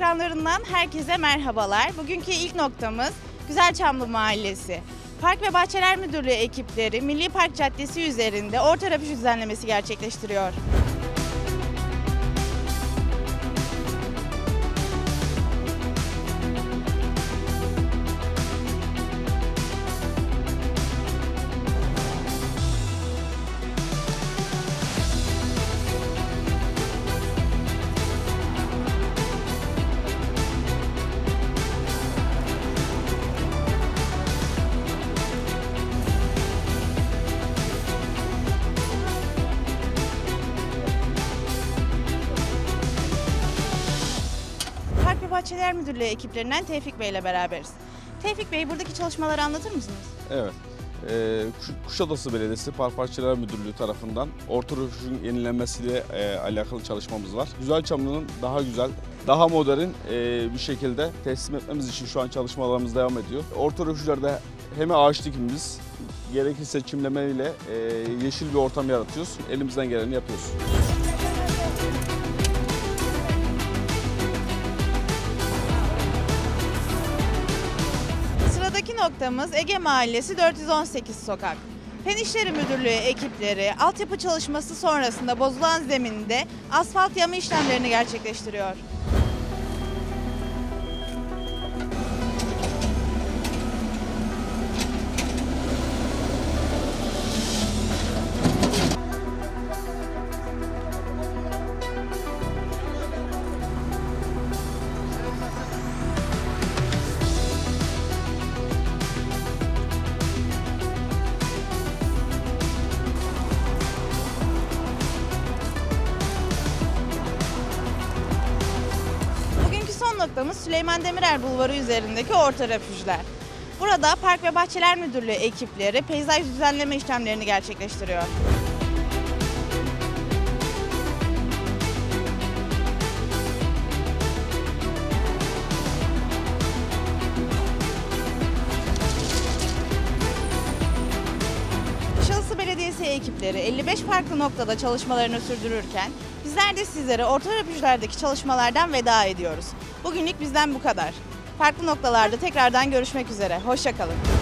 ekranlarından herkese merhabalar. Bugünkü ilk noktamız Güzelçamlı Mahallesi. Park ve Bahçeler Müdürlüğü ekipleri Milli Park Caddesi üzerinde orta röpuş düzenlemesi gerçekleştiriyor. Bahçeler Müdürlüğü ekiplerinden Tevfik Bey ile beraberiz. Tevfik Bey buradaki çalışmaları anlatır mısınız? Evet. Kuş- Kuşadası Belediyesi Park Bahçeler Müdürlüğü tarafından orta röfuşun yenilenmesiyle e, alakalı çalışmamız var. Güzelçamlı'nın daha güzel, daha modern e, bir şekilde teslim etmemiz için şu an çalışmalarımız devam ediyor. Orta röfuşlarda hem ağaç dikimimiz, gerekirse çimlemeyle e, yeşil bir ortam yaratıyoruz. Elimizden geleni yapıyoruz. Noktamız Ege Mahallesi 418 sokak. Fen Müdürlüğü ekipleri altyapı çalışması sonrasında bozulan zeminde asfalt yama işlemlerini gerçekleştiriyor. Noktamız Süleyman Demirel Bulvarı üzerindeki orta refüjler. Burada Park ve Bahçeler Müdürlüğü ekipleri peyzaj düzenleme işlemlerini gerçekleştiriyor. Belediyesi ekipleri 55 farklı noktada çalışmalarını sürdürürken bizler de sizlere orta refüjlerdeki çalışmalardan veda ediyoruz. Bugünlük bizden bu kadar. Farklı noktalarda tekrardan görüşmek üzere. Hoşçakalın.